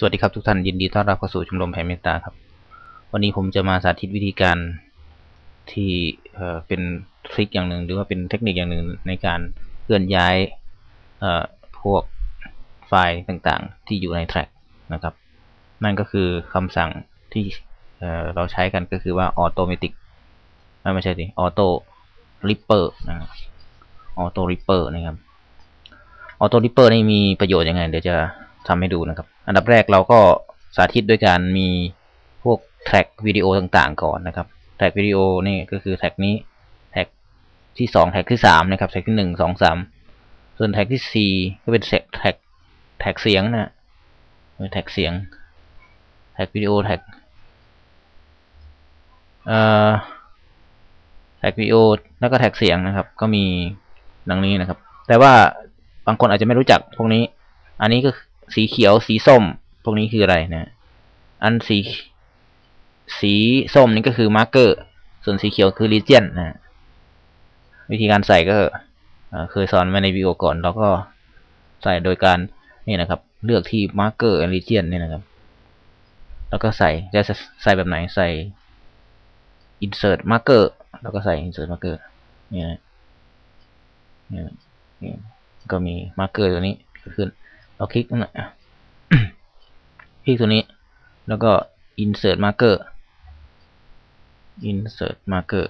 สวัสดีครับทุกท่านยินดีต้อนรับเข้าสู่ชมรมแผ่เมตตาครับ วันนี้ผมจะมาสาธิตวิธีการที่เอ่อเป็นทริคอย่างหนึ่งหรือว่าเป็นเทคนิคอย่างหนึ่งในการเคลื่อนย้ายเอ่อพวกไฟล์ต่างๆ ที่อยู่ในแทร็กนะครับ นั่นก็คือคำสั่งที่เอ่อเราใช้กันก็คือว่า automatic ไม่ใช่สิ auto ripper นะครับ auto ripper นะครับ auto ripper นี่มีประโยชน์ยังไง เดี๋ยวจะ ทำให้ดูนะครับ อันดับแรกเราก็สาธิตด้วยการมีพวกแท็กวิดีโอต่างๆ ก่อนนะครับ แท็กวิดีโอนี่ก็คือแท็กนี้แท็กที่สองแท็กที่สามนะครับแท็กที่หนึ่งสองสามส่วนแท็กที่สี่ก็เป็นแท็กแท็กแท็กเสียงนะแท็กเสียงแท็กวิดีโอแท็กเอ่อแท็กวิดีโอแล้วก็แท็กเสียงนะครับ ก็มีดังนี้นะครับ แต่ว่าบางคนอาจจะไม่รู้จักพวกนี้ อันนี้ก็ สีเขียว สีส้ม พวกนี้คืออะไรนะ อันสี สีส้มนี่ก็คือมาร์กเกอร์ ส่วนสีเขียวคือรีเจียนนะ วิธีการใส่ก็เคยสอนมาในวิดีโอก่อนเราก็ใส่โดยการนี่นะครับ เลือกที่มาร์กเกอร์รีเจียนนี่นะครับ แล้วก็ใส่จะใส่แบบไหนใส่ insert marker แล้วก็ใส่ insert marker นี่นะนี่ก็มีมาร์กเกอร์ตัวนี้ขึ้น เราคลิกนั่นแหละคลิกตัวนี้ แล้วก็ insert marker insert marker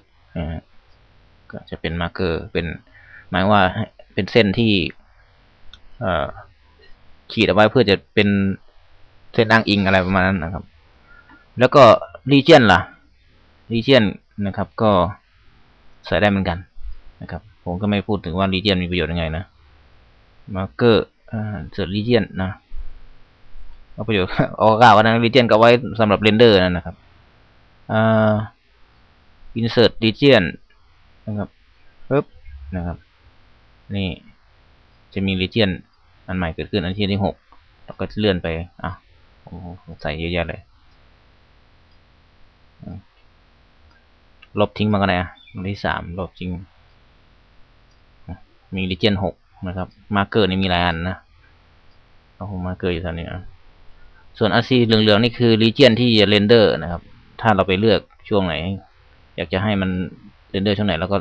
ก็จะเป็น marker เป็นหมายว่าเป็นเส้นที่ขีดเอาไว้เพื่อจะเป็นเส้นอ้างอิงอะไรประมาณนั้นนะครับ แล้วก็ region ล่ะ region นะครับ ก็ใส่ได้เหมือนกันนะครับ ผมก็ไม่พูดถึงว่า region มีประโยชน์ยังไงนะ marker เสิร์ช region นะเอาประโยชน์ออกกล่าวว่านั้น region ก็ไว้สำหรับเรนเดอร์นั่นนะครับอ่า insert region นะครับปึ๊บนะครับ นี่จะมี region อันใหม่เกิดขึ้นอันที่ที่หกเราก็เลื่อนไปอะโอ้ใส่เยอะแยะเลยลบทิ้งมาก็ได้อะอันที่สามลบทิ้งมี region หก นะครับมาเกอร์นี่มีหลายอันนะเอามาเกอร์อยู่ตอนนี้นะส่วนอันสีเหลืองๆนี่คือ region ที่จะเรนเดอร์นะครับ ถ้าเราไปเลือกช่วงไหน อยากจะให้มันเรนเดอร์ช่วงไหนแล้วก็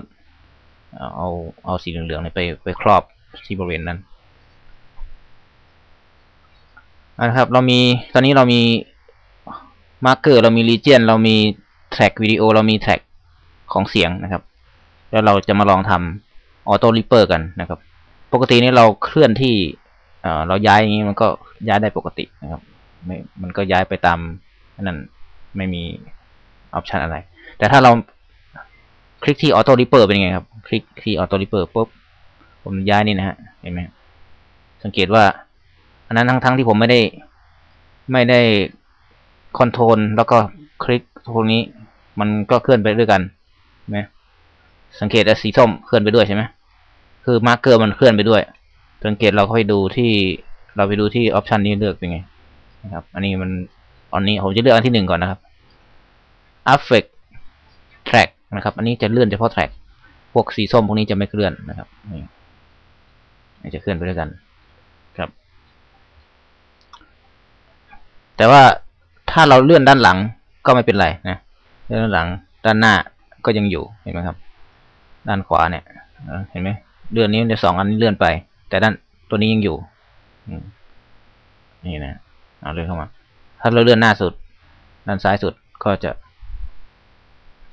เอาเอาสีเหลืองๆไปไปครอบที่บริเวณนั้นนะครับเรามีตอนนี้เรามีมาร์เกอร์เรามี region เรามีแท็กวิดีโอเรามีแท็กของเสียงนะครับ แล้วเราจะมาลองทำออโต้ริปเปอร์กันนะครับ ปกตินี้เราเคลื่อนที่เราย้ายอย่างนี้มันก็ย้ายได้ปกตินะครับไม่มันก็ย้ายไปตามนั่นไม่มีออปชันอะไร แต่ถ้าเราคลิกที่ออโต้ริปเปอร์เป็นยังไงครับ คลิกที่ออโต้ริปเปอร์ปุ๊บผมย้ายนี่นะฮะเห็นไหมสังเกตว่า อันนั้นทั้งทั้งที่ผมไม่ได้ไม่ได้คอนโทรลแล้วก็คลิกพวกนี้ มันก็เคลื่อนไปด้วยกันไหมสังเกตสีส้มเคลื่อนไปด้วยใช่ไหม คือมาร์กเกอร์มันเคลื่อนไปด้วยสังเกตเราค่อยดูที่เราไปดูที่ออปชันนี้เลือกเป็นไงนะครับ อันนี้มันอันนี้ผมจะเลือกอันที่หนึ่งก่อนนะครับ affect track นะครับ อันนี้จะเลื่อนเฉพาะ track พวกสีส้มพวกนี้จะไม่เคลื่อนนะครับนี่จะเคลื่อนไปด้วยกันครับ แต่ว่าถ้าเราเลื่อนด้านหลังก็ไม่เป็นไรนะเลื่อนด้านหลังด้านหน้าก็ยังอยู่เห็นไหมครับ ด้านขวาเนี่ยเห็นไหม เลื่อนนี้ในสองอันนี้เลื่อนไป แต่ด้านตัวนี้ยังอยู่นี่นะเอาเลื่อนเข้ามา ถ้าเราเลื่อนหน้าสุด ด้านซ้ายสุดก็จะ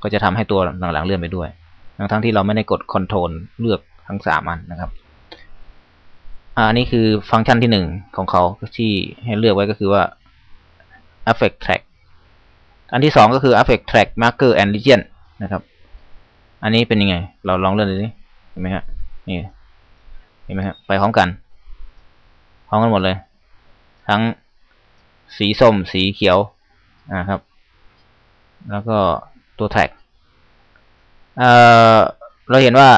ก็จะทำให้ตัวหลังๆเลื่อนไปด้วยทั้งทั้งที่เราไม่ได้กดคอนโทรลเลือกทั้งสามอันนะครับอันนี้คือฟังก์ชันที่หนึ่งของเขาที่ให้เลือกไว้ก็คือว่า affect track อันที่สองก็คือ affect track marker and region นะครับ อันนี้เป็นยังไง เราลองเลื่อนดูสิเห็นไหมครับ นี่เห็นไหมครับไปพร้อมกันพร้อมกันหมดเลย ทั้งสีส้มสีเขียวนะครับ แล้วก็ตัวแท็กเอ่อเราเห็นว่า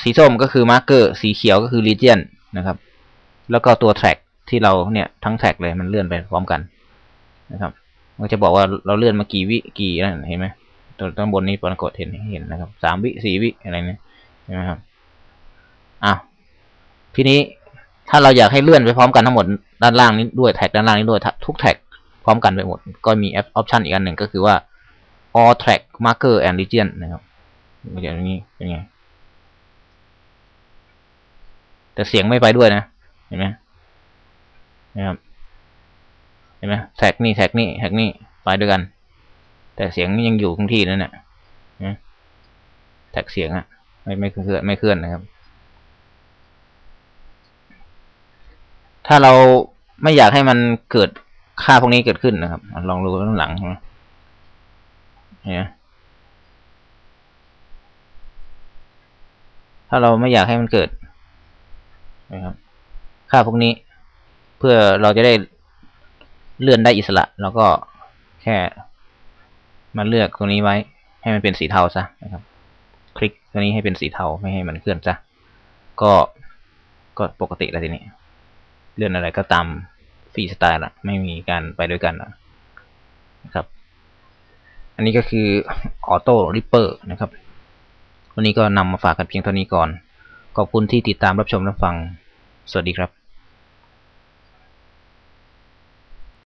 สีส้มก็คือมาร์กเกอร์สีเขียวก็คือรีเจียนนะครับ แล้วก็ตัวแท็กที่เราเนี่ยทั้งแท็กเลยมันเลื่อนไปพร้อมกันนะครับมันจะบอกว่าเราเลื่อนมากี่วิกี่นั่นเห็นไหมตัวต้นบนนี้ปรากฏเห็นเห็นนะครับสามวิสี่วิอะไรเนี่ยเห็นไหมครับ อ้าวทีนี้ถ้าเราอยากให้เลื่อนไปพร้อมกันทั้งหมดด้านล่างนี้ด้วยแท็กด้านล่างนี้ด้วยทุกแท็กพร้อมกันไปหมด ก็มีออปชันอีกอันหนึ่งก็คือว่า all track marker and region นะครับอย่างนี้เป็นไงแต่เสียงไม่ไปด้วยนะ เห็นไหมนะครับเห็นไหมแท็กนี่แท็กนี่แท็กนี่ไปด้วยกัน แต่เสียงยังอยู่คงที่นั่นแหละนะแท็กเสียงอะไม่ไม่เคลื่อนไม่เคลื่อนนะครับ ถ้าเราไม่อยากให้มันเกิดค่าพวกนี้เกิดขึ้นนะครับ ลองดูข้างหลังนะเนี่ยถ้าเราไม่อยากให้มันเกิดนะครับ ค่าพวกนี้ เพื่อเราจะได้เลื่อนได้อิสระ แล้วก็แค่มาเลือกตรงนี้ไว้ ให้มันเป็นสีเทาซะนะครับ คลิกตรงนี้ให้เป็นสีเทาไม่ให้มันเคลื่อนซะก็ก็ปกติแล้วทีนี้ เลื่อนอะไรก็ตามฟรีสไตล์ละไม่มีการไปด้วยกันนะครับ อันนี้ก็คือออโต้ริปเปอร์นะครับ วันนี้ก็นำมาฝากกันเพียงเท่านี้ก่อน ขอบคุณที่ติดตามรับชมรับฟัง สวัสดีครับ